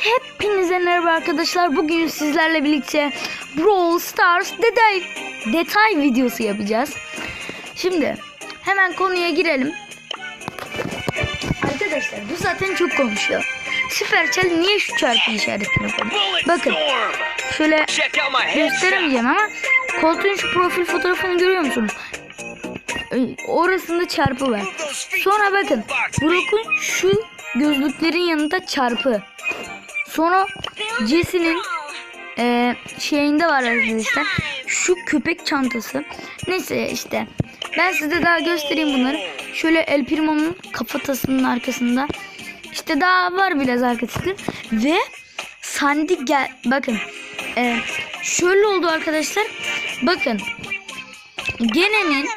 Hepinize merhaba arkadaşlar. Bugün sizlerle birlikte Brawl Stars detay detay videosu yapacağız. Şimdi hemen konuya girelim. Arkadaşlar bu zaten çok konuşuyor. Süpercell niye şu çarpı işaretini? Bakın şöyle gösteremeyeceğim ama koltuğun şu profil fotoğrafını görüyor musunuz? Orasında çarpı var. Sonra bakın Brock'un şu gözlüklerin yanında çarpı. Sonra Jesse'nin e, şeyinde var arkadaşlar. Şu köpek çantası. Neyse işte. Ben size daha göstereyim bunları. Şöyle El Primo'nun kafatasının arkasında. İşte daha var biraz arkadaşlar. Ve Sandy gel bakın. E, şöyle oldu arkadaşlar. Bakın. Gene'nin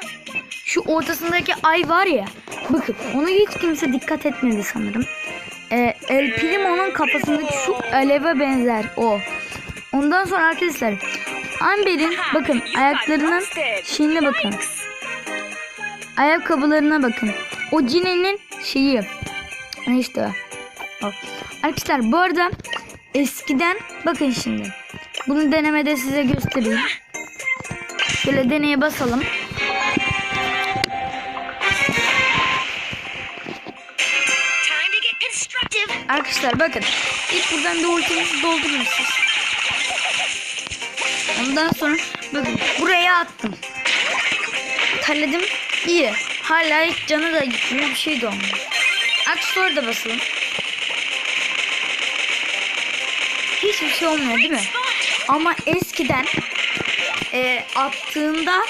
şu ortasındaki ay var ya. Bakın ona hiç kimse dikkat etmedi sanırım. Ee, El Primo'nun kafasındaki şu aleve benzer o. Ondan sonra arkadaşlar Amber'in bakın ayaklarının şeyine bakın. Ayakkabılarına bakın. O Cine'nin şeyi. İşte. O. Arkadaşlar bu arada eskiden bakın şimdi. Bunu denemede size göstereyim. Şöyle deneye basalım. Arkadaşlar bakın. İlk buradan bir ultinizi doldurun siz. Ondan sonra bakın buraya attım. Terledim. İyi. Hala hiç canı da gitmiyor. Bir şey de olmuyor. Aksesuar da basalım. Hiçbir şey olmuyor değil mi? Ama eskiden e, attığında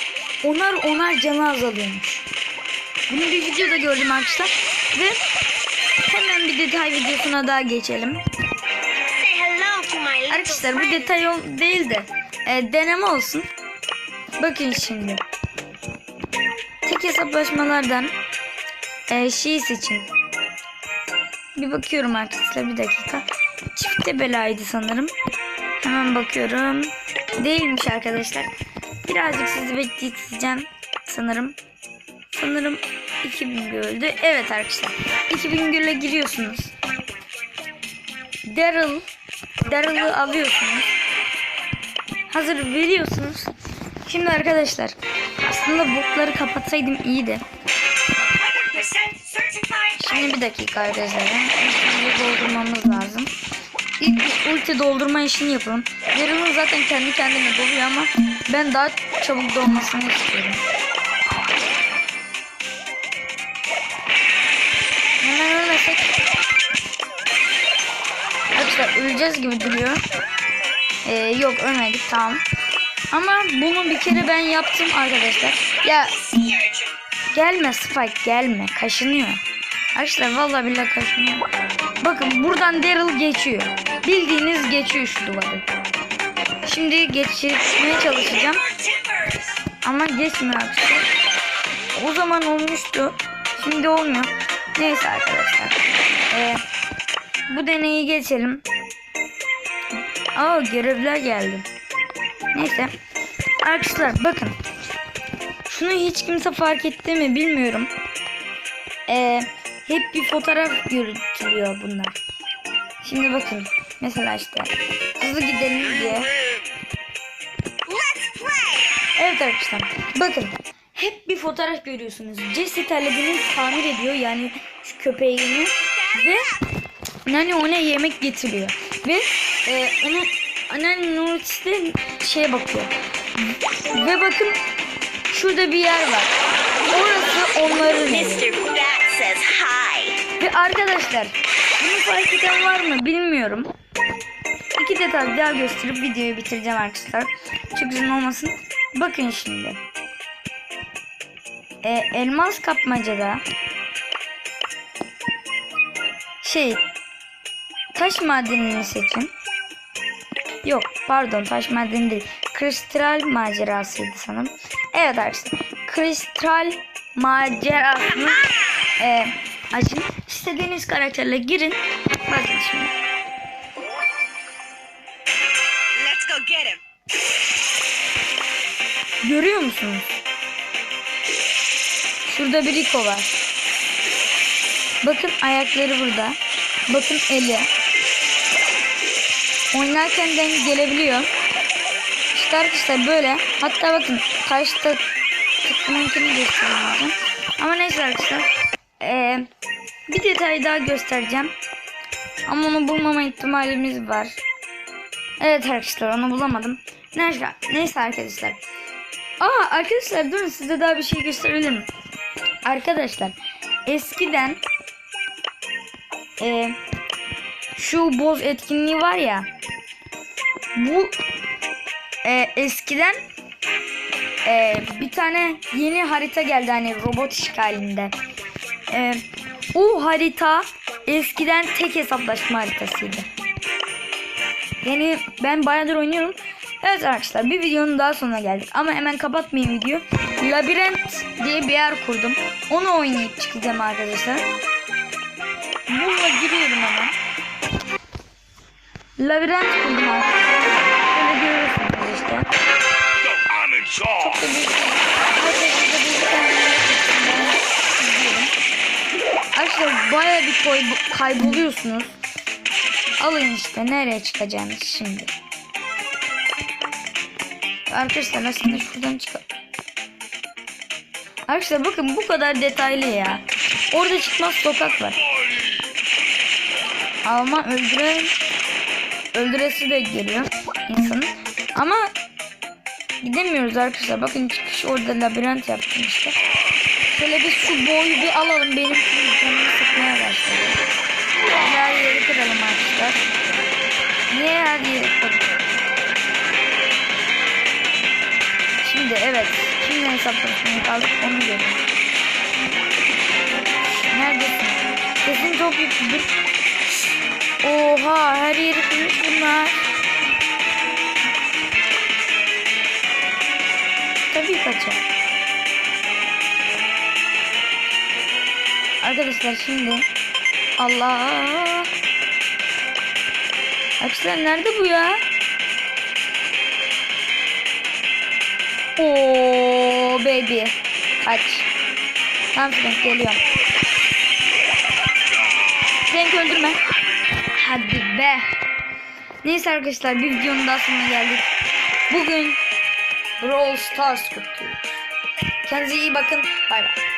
onar onar canı azalıyormuş. Bunu bir videoda gördüm arkadaşlar. Ve hemen bir detay videosuna daha geçelim. Arkadaşlar bu detay değil de e, deneme olsun. Bakın şimdi. Tek hesaplaşmalardan e, şey seçin. Bir bakıyorum arkadaşlar bir dakika. Çifte belaydı sanırım. Hemen bakıyorum. Değilmiş arkadaşlar. Birazcık sizi bekleyeceğim sanırım. Sanırım 2000 gördü. Evet arkadaşlar. 2000 göle giriyorsunuz. Daryl Daryl'ı alıyorsunuz. Hazır veriyorsunuz. Şimdi arkadaşlar aslında botları kapatsaydım iyiydi. 100% certified. Şimdi bir dakika arkadaşlar. Ultiyi doldurmamız lazım. İlk ulti doldurma işini yapalım. Daryl'ın zaten kendi kendine doluyor ama ben daha çabuk dolmasını istiyorum. Hemen ölmesek. Arkadaşlar öleceğiz gibi duruyor. Ee, yok ölmedik tamam. Ama bunu bir kere ben yaptım arkadaşlar. Ya gelme Spike gelme kaşınıyor. Arkadaşlar vallahi billahi kaşınıyor. Bakın buradan Daryl geçiyor. Bildiğiniz geçiyor şu duvarı. Şimdi geçirmeye çalışacağım. Ama geçmiyor arkadaşlar. O zaman olmuştu. Şimdi olmuyor. Neyse arkadaşlar. Ee, bu deneyi geçelim. Aa görevler geldi. Neyse. Arkadaşlar bakın. Şunu hiç kimse fark etti mi bilmiyorum. Ee, hep bir fotoğraf görüntülüyor bunlar. Şimdi bakın. Mesela işte. Hızlı gidelim diye. Evet arkadaşlar bakın hep bir fotoğraf görüyorsunuz. Jesse talebini tamir ediyor yani şu köpeğini ve Nani ona yemek getiriyor ve e, onu Nurtisi de şeye bakıyor. Ve bakın şurada bir yer var. Orası onların evi. Ve arkadaşlar bunu fark eden var mı bilmiyorum. İki detay daha gösterip videoyu bitireceğim arkadaşlar. Çok uzun olmasın. Bakın şimdi. Ee, elmas kapmacada şey taş madenini seçin. Yok pardon taş madeni değil. Kristal macerasıydı sanırım. Evet arkadaşlar. Kristal macerasını e, açın. İstediğiniz karakterle girin. Bakın şimdi. Görüyor musunuz? Şurada bir Rico var. Bakın ayakları burada. Bakın eli. oynarken denk gelebiliyor. İşte arkadaşlar böyle. Hatta bakın karşıda tıklamakini göstereceğim. Ama neyse arkadaşlar. Ee, bir detay daha göstereceğim. Ama onu bulmama ihtimalimiz var. Evet arkadaşlar onu bulamadım. Neyse, neyse arkadaşlar. Aa arkadaşlar durun size daha bir şey gösterelim. Arkadaşlar eskiden e, şu boz etkinliği var ya bu e, eskiden e, bir tane yeni harita geldi hani robot işgalinde. E, o harita eskiden tek hesaplaşma haritasıydı. Yani ben bayağıdır oynuyorum. Evet arkadaşlar bir videonun daha sonuna geldik. Ama hemen kapatmayayım video. Labirent diye bir yer kurdum. Onu oynayıp çıkacağım arkadaşlar. Bununla giriyorum hemen. Labirent kurdum arkadaşlar. Böyle görüyorsunuz işte. Çok da izliyorum. Arkadaşlar baya bir kayboluyorsunuz. Alın işte nereye çıkacağınız şimdi. Arkadaşlar aslında şuradan çık. Arkadaşlar bakın bu kadar detaylı ya. Orada çıkmaz sokak var. Ama öldüren öldüresi de geliyor insanın. Ama gidemiyoruz arkadaşlar. Bakın çıkış orada labirent yaptım işte. Şöyle bir şu boyu bir alalım. Benim canımı sıkmaya başladı. Her yeri kıralım arkadaşlar. Niye her yeri kırdık? Şimdi evet. Şimdi hesaplaşmaya kaldık onu görüyorum. Neredesin? Sesin çok yüksek. Oha her yeri kırmış bunlar. Tabii kaçar. Arkadaşlar şimdi Allah Arkadaşlar nerede bu ya? Oo baby. Kaç. Tamam Frank geliyorum. Frank öldürme. Hadi be. Neyse arkadaşlar bir videonun daha sonuna geldik. Bugün Brawl Stars kutluyoruz. Kendinize iyi bakın. Bay bay.